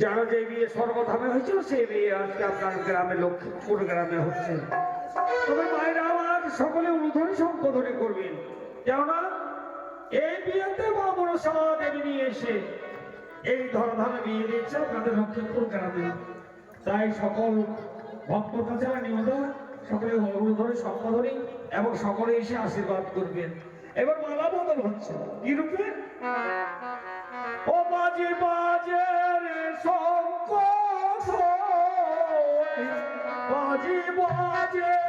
যারা যে বিয়ে স্বর্গধামে হয়েছিল, সেই বিয়ে আজকে আপনার গ্রামে লক্ষ্মীপুর গ্রামে হচ্ছে? তবে মায়েরা আমার সকলে অনুধনী সম্বোধনী করবেন কেননা, এই বিয়েতে মা মনসা দেবী নিয়ে এসে এই ধরাধামে বিয়ে দিচ্ছে আপনাদের লক্ষ্মীপুর গ্রামে? তাই সকল ভক্তরা যারা নিবেদন সকলে অনুধনী সম্বোধনী এবং সকলে এসে আশীর্বাদ করবেন। এবার মালা বদল হচ্ছে। কি রূপে? ও বাজে বাজে রে শঙ্খ ধ্বনি, বাজে বাজে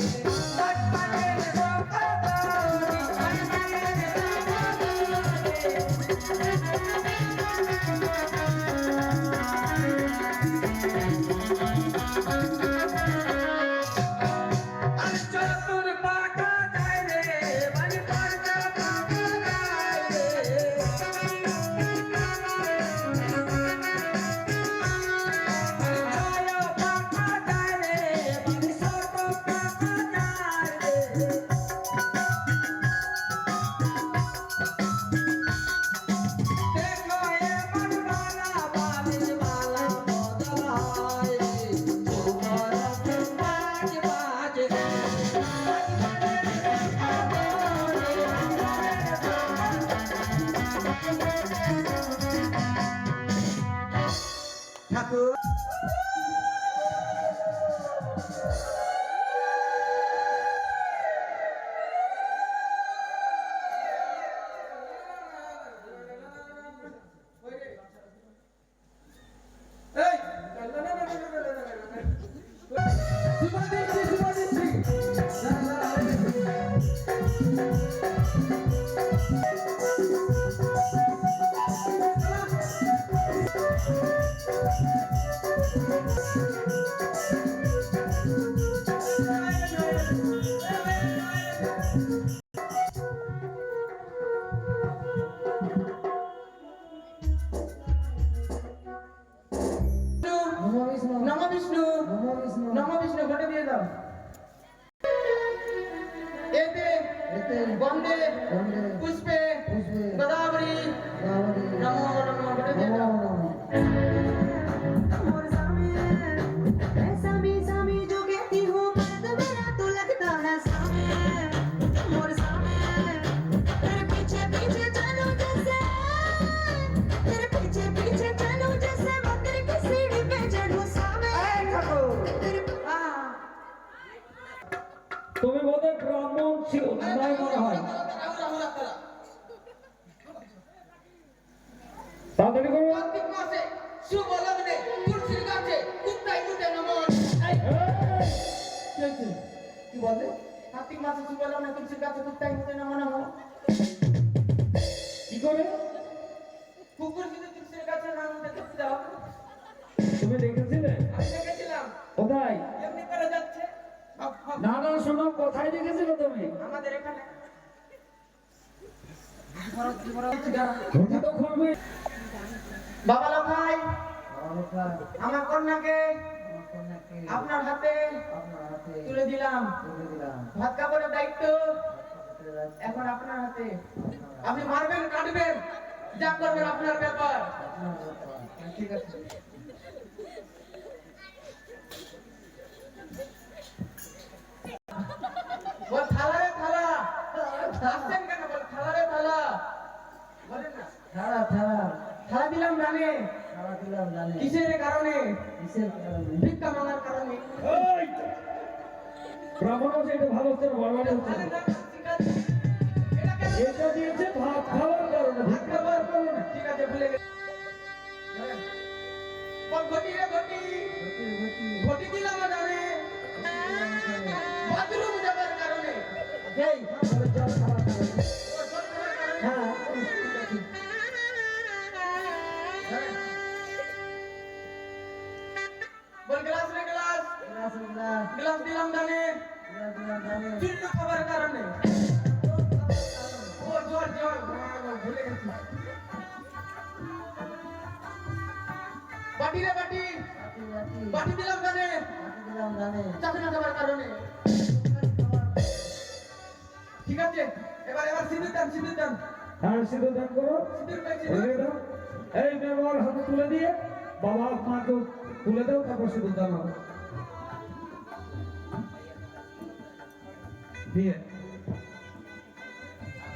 Thank you. ঠাকুর। ব্রাহ্মণ মনে হয়। তাড়াতাড়ি করো। কার্তিক মাসে শুভ লগ্নে তুলসীর গাছে কুত্তায় মুতে নমো কি বলে? কার্তিক মাসে শুভ লগ্নে তুলসীর গাছে কুত্তায় মুতে নমো নমো কি করে কুকুর যদি তুলসীর গাছে না করতে দাও শোনো কোথায় দেখেছিলে তুমি? আমাদের এখানে। বাবা ভাই আমার কন্যাকে আপনার হাতে তুলে দিলাম। ভাত কাপড়ের দায়িত্ব। এখন আপনার হাতে। আপনি মারবেন কাটবেন যা করবেন আপনার ব্যাপার। ঠিক আছে বল থালা রে থালা আসছেন কেন বল থালা রে থালা বলেন না থালা থালা থালা দিলাম জানে থালা দিলাম জানে কিসের কারণে কিসের কারণে ভিক্ষা মাঙার কারণে ব্রাহ্মণ হচ্ছে ভালো হচ্ছে বড়বাড়ি হচ্ছে এটা দিয়েছে ভাত খাওয়ার কারণে ভাত খাবার কারণে। ঠিক আছে ভুলে গেছি। ঘটি রে ঘটি। ঘটি দিলাম জানে বাথরুম যাবার কারণে। এই হ্যাঁ। বাটি রে বাটি। বাটি বাটি। বাটি দিলাম জানে দিলাম জানে চাকরি খাবার কারণে। ঠিক আছে এবার এবার সিঁদুর দেন সিঁদুর দেন। হ্যাঁ সিদ্ধ দান করো। সিঁদুর পেয়েছি। বলে দাও এই ব্যবহার হাতে তুলে দিয়ে। বাবা মাকে তুলে দাও তারপর সিদ্ধ দান হবে। দিয়ে।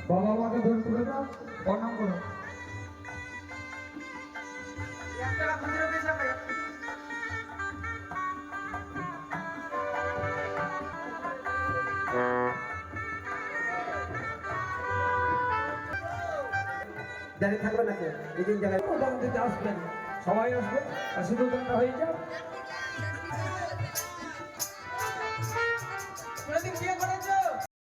বাবা মাকে ধরে তুলে দাও। প্রণাম করো দাঁড়িয়ে থাকবে নাকি? এই দিন জায়গায় আসবেন। সবাই আসবে আর হয়ে যাও